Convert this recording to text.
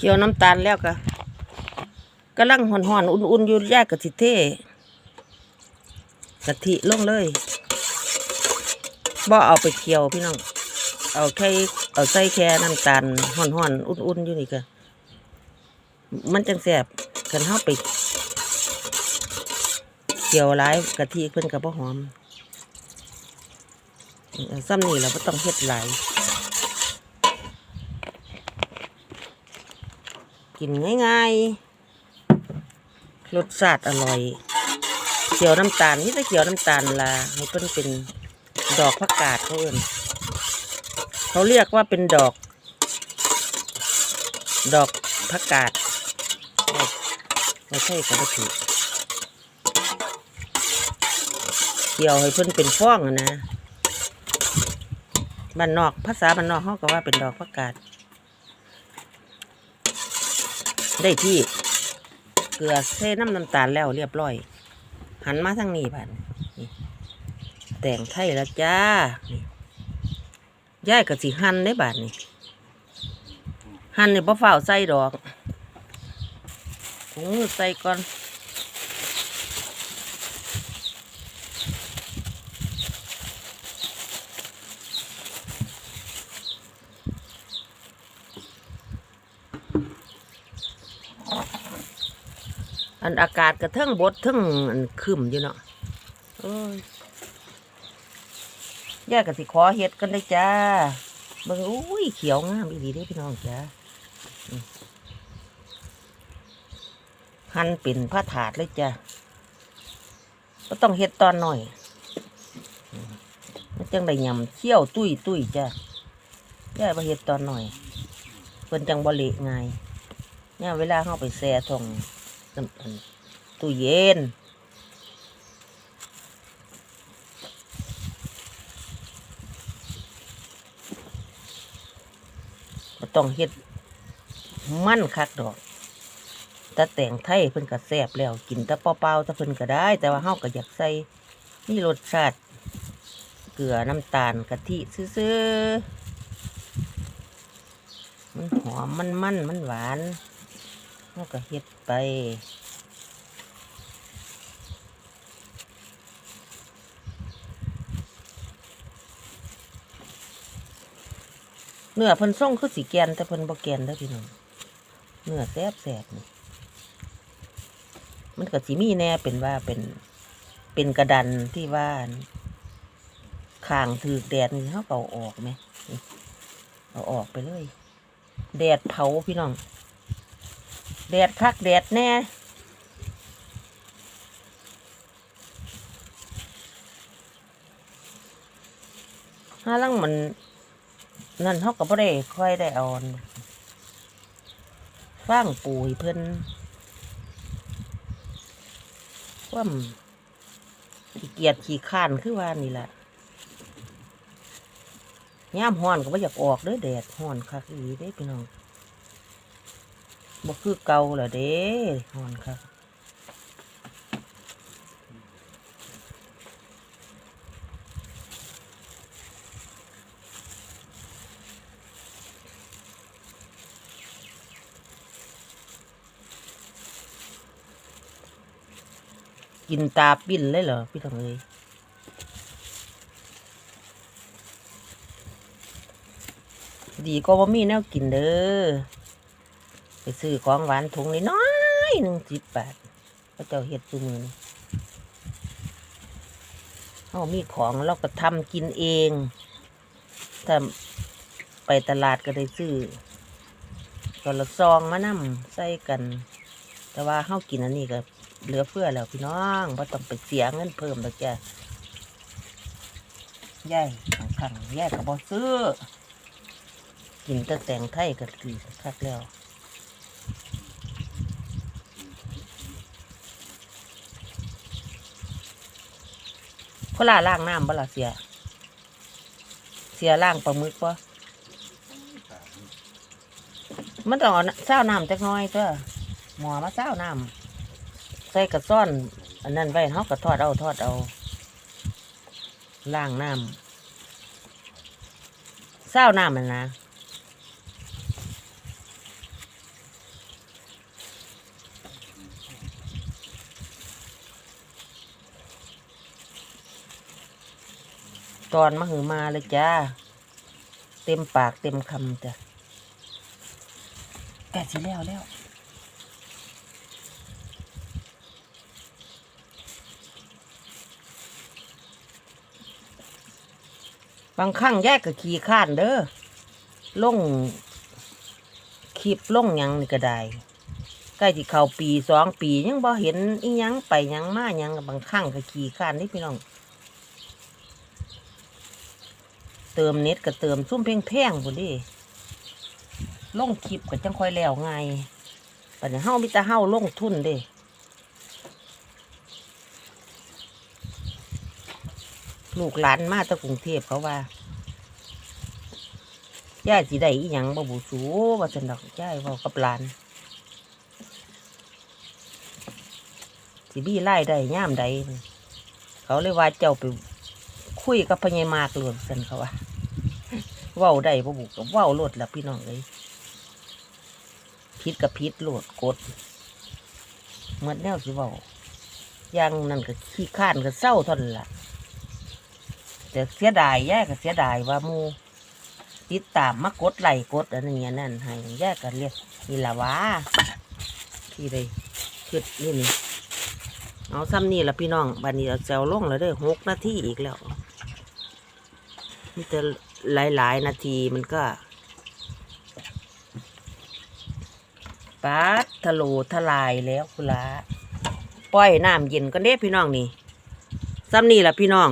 เคี่ยวน้ำตาลแล้วก็กำลังห่อนๆอุ่นๆอยู่ย่ากะทิเทกะทิลงเลยบ่เอาไปเคี่ยวพี่น้อง เอาแค่เอาใส่แค่น้ำตาลห่อนๆอุ่นๆอยู่นี่ก็มันจังแซ่บกันเฮาไปเคี่ยวหลายกะทิเพิ่นก็บ่หอมเอาซ้ำนี่เราบ่ต้องเฮ็ดหลาย กินง่ายๆ รสชาติอร่อย เขียวน้ำตาลนี่แต่เขียวน้ำตาลละให้เพิ่นเป็นดอกผักกาดเขาเอิ้นเขาเรียกว่าเป็นดอก ดอกผักกาดไม่ใช่กระถูกเขียวให้เพิ่นเป็นฟ้องอะนะบ้านนอกภาษาบ้านนอกเขาก็ว่าเป็นดอกผักกาด ได้ที่เกลือเทน้ำน้ำตาลแล้วเรียบร้อย หันมาทางนี้ผ่านแต่งไทยแล้วจ้านี่ย่ายกับสีหั่นได้บาทนี่หั่นนี่บ่ฝ้าใส่ดอกถุงมือใส่ก่อน อันอากาศกระเทิงบดเทิงอันคืมอยู่เนาะโอ้ยย่ากะสิขอเฮ็ดกันได้จ้าเบิ่งอุ้ยเขียวงามอีดีเด้พี่น้องจ้าอืมหั่นเป็นผ้าถาดเลยจ้าก็ต้องเฮ็ดตอนหน่อยอืมมันจังได้ยำเชี่ยวตุ้ยตุ้ยจ้าย่ามาเฮ็ดตอนหน่อยเพิ่นจังบ่เละง่ายเนี่ยเวลาเข้าไปแช่ทงน้ำอัน ตู้เย็นต้องเฮ็ดมั่นคักดอกต่แต่งไทยเพิ่นก็แซ่บแล้วกินต่เปล่าๆต่เพิ่นก็ได้ แต่ว่าเฮาก็อยากใส่นี่รสชาติ เกลือน้ำตาลกะทิซื่อๆมันหอมมันมันมันหวาน เฮาก็เฮ็ดไปเนื้อเพิ่นส่งคือสีแกนแต่เพิ่นบ่แกนเด้อพี่น้องเนื้อแซ่บแซ่บนี่มันก็สิมีแน่เป็นว่าเป็นเป็นกระดันที่ว่าข้างถือแดดนี่เขาเอาออกไหมเอาออกไปเลย แดดเผาพี่น้อง แดดคักแดดแน่ห้าลังมันนั่นเขาก็บ่ได้ค่อยได้อาอันฟางปูให้เพิ่นความขี้เกียจขี้ข้านคือว่านี่แหละย่ามฮ้อนก็บ่อยากออกเด้อแดดฮ้อนคักอีหลีเด้พี่น้อง บ่คือเก่าละเด้ฮอนคักกินตาปิ้นเลยเหรอพี่น้องเอ้ยดีก็บ่มีแนวกินเด้อ ซื้อของหวานถุงน้อยหนึ่งสิบบาทพระเจ้าเฮ็ดซุมือนี่เขามีของเราก็ทำกินเอง ถ้าไปตลาดก็ได้ซื้อก็ละซองมานำใส่กัน แต่ว่าเฮากินอันนี้ก็เหลือเฟือแล้วพี่น้องบ่ต้องไปเสียเงินเพิ่มดอกจ้ะย่ายขังๆย่ายก็บ่ซื้อ กินแต่แตงไทยก็ดีคักแล้ว พลาล่างน้ำบ่ล่ะเสีย เสียล่างปลาหมึกบ่มันต้องเอาเศร้าน้ำจักน้อยเถอะหมอมาเศร้าน้ำใส่กระซ่อน อันนั้นไว้เขากระทอดเอาทอดเอาล่างน้ำเศร้าน้ำมันนะ ตอนมาหือมาเลยจ้า เต็มปากเต็มคำจ้ะแกะสิแล้วแล้วบางครั้งแยกกับขี่ข้านเด้อล่งคลิปล่งยังนี่ก็ได้ใกล้ที่เขาปีสองปียังบ่เห็นอียังไปยังมายังบางครั้งก็ขี่ข้านนี่พี่น้อง เติมเน็ตก็เติมซุ่มเพ่งแพงๆพุ่นดิลงคลิปก็จังค่อยแล้วไงปัญญาเฮามีแต่เฮาลงทุนเด้ลูกหลานมาจากกรุงเทพเขาว่าย่าสิได้อีหยังบ่บูสูว่าสันดอกย่ายเว้ากับหลานสิบี้ไล่ได้ย่ามใดเขาเลยว่าเจ้าไปคุยกับพญายมากหลวนสันเขาว่า เว้าได้บ่บุกกับเว้าโลดละพี่น้องเลยพิษกับพิษโลดกดเหมือนแนวสิเว้าอย่างนั้นก็ขี้ข้านก็เศร้าท่านั้นล่ะแต่เสียดายแย่ก็เสียดายว่ามูติดตามมากดไหลกดอันนี้อันนั่นให้แย่กันเรียกนี่ละวะที่ได้คิดนี่นี่เอาซ้ำนี่ละพี่น้องบันนี้เอาแซวลงแล้วเด้อหกนาทีอีกแล้วนี่จะ หลาย ๆ นาทีมันก็ปัดทะโลทลายแล้วคุณละปล่อยน้ำเย็นกันเด้พี่น้องนี่ซ้ำนี่ละพี่น้อง